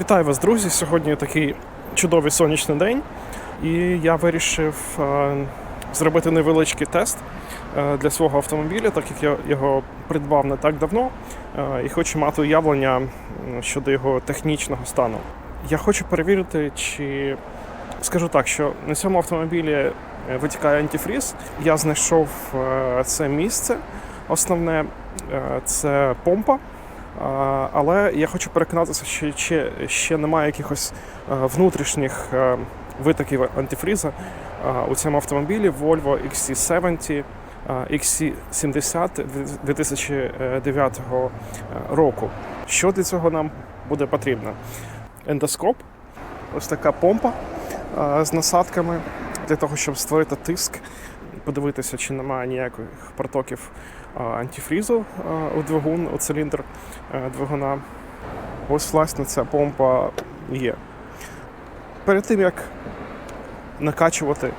Вітаю вас, друзі! Сьогодні такий чудовий сонячний день, і я вирішив е, зробити невеличкий тест е, для свого автомобіля, так як я його придбав не так давно е, і хочу мати уявлення щодо його технічного стану. Я хочу перевірити, чи скажу так, що на цьому автомобілі витікає антифріз. Я знайшов це місце. Основне це помпа. Але я хочу переконатися, що ще, ще немає якихось е, внутрішніх е, витоків антифріза е, у цьому автомобілі Volvo XC70 е, XC70 2009 року. Що для цього нам буде потрібно? Ендоскоп, ось така помпа з насадками для того, щоб створити тиск, подивитися, чи немає ніяких протоків антифрізу у двигун, у циліндр е, двигуна. Ось, власне, ця помпа є. Перед тим, як накачувати,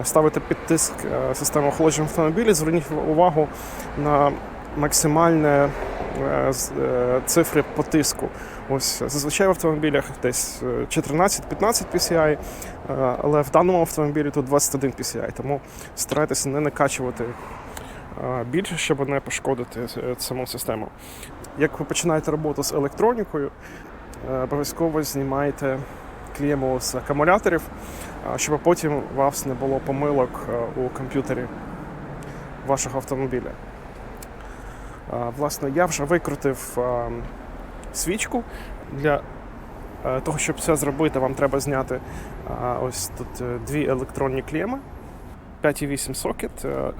е, ставити під тиск е, систему охолодження автомобіля, зверніть увагу на максимальне цифри по тиску. Ось зазвичай в автомобілях десь е, 14-15 PCI, е, але в даному автомобілі тут 21 PCI, тому старайтеся не накачувати е, більше, щоб не пошкодити е, саму систему. Як ви починаєте роботу з електронікою, е, обов'язково знімайте клейму з акумуляторів, е, щоб потім у вас не було помилок е, у комп'ютері вашого автомобіля. Власне, я вже викрутив свічку. Для е, того, щоб це зробити, вам треба зняти ось тут е, дві електронні клеми, 5,8 сокет е,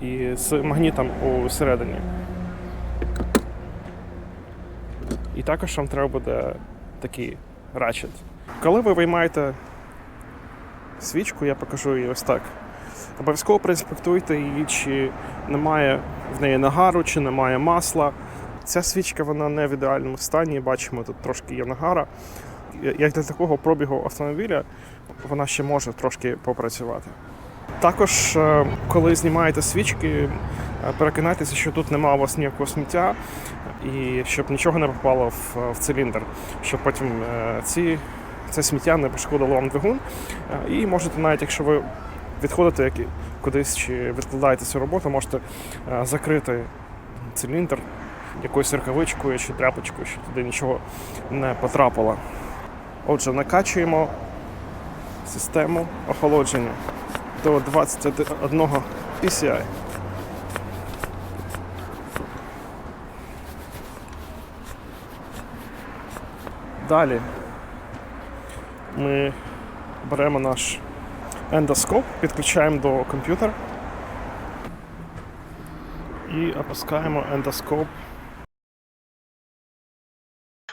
і з магнітом усередині. І також вам треба буде такий рачет. Коли ви виймаєте свічку, я покажу її ось так. Обов'язково проінспектуйте її, чи немає в неї нагару, чи немає масла. Ця свічка вона не в ідеальному стані. Бачимо, тут трошки є нагара. Як для такого пробігу автомобіля, вона ще може трошки попрацювати. Також, е, коли знімаєте свічки, е, переконайтеся, що тут немає у вас ніякого сміття, і щоб нічого не попало в, в циліндр, щоб потім е, ці, це сміття не пошкодило вам двигун. Е, І можете навіть, якщо ви відходите як- кудись чи відкладаєте цю роботу, можете е, закрити циліндр якоюсь рукавичкою чи тряпочкою, щоб туди нічого не потрапило. Отже, накачуємо систему охолодження до 21 PCI. Далі ми беремо наш ендоскоп, підключаємо до комп'ютера і опускаємо ендоскоп.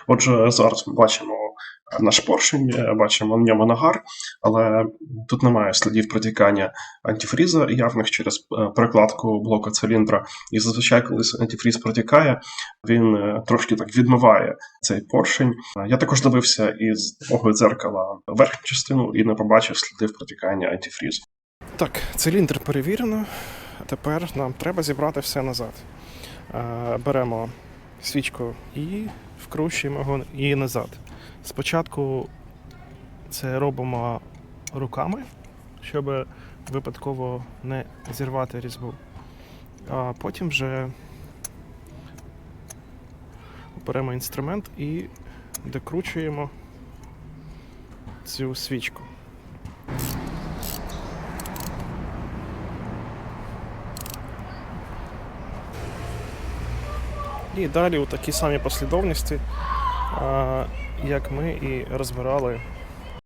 Отже, зараз ми бачимо наш поршень, е, бачимо в ньому нагар, але тут немає слідів протікання антифріза явних через е, прокладку блока циліндра. І зазвичай, коли антифріз протікає, він е, трошки так відмиває цей поршень. Я також дивився із допомогою дзеркала верхню частину і не побачив слідів протікання антифрізу. Так, циліндр перевірено. Тепер нам треба зібрати все назад. Беремо свічку і вкручуємо його і назад. Спочатку це робимо руками, щоб випадково не зірвати різьбу. А потім вже беремо інструмент і докручуємо цю свічку. І далі у такій самій послідовності, як ми і розбирали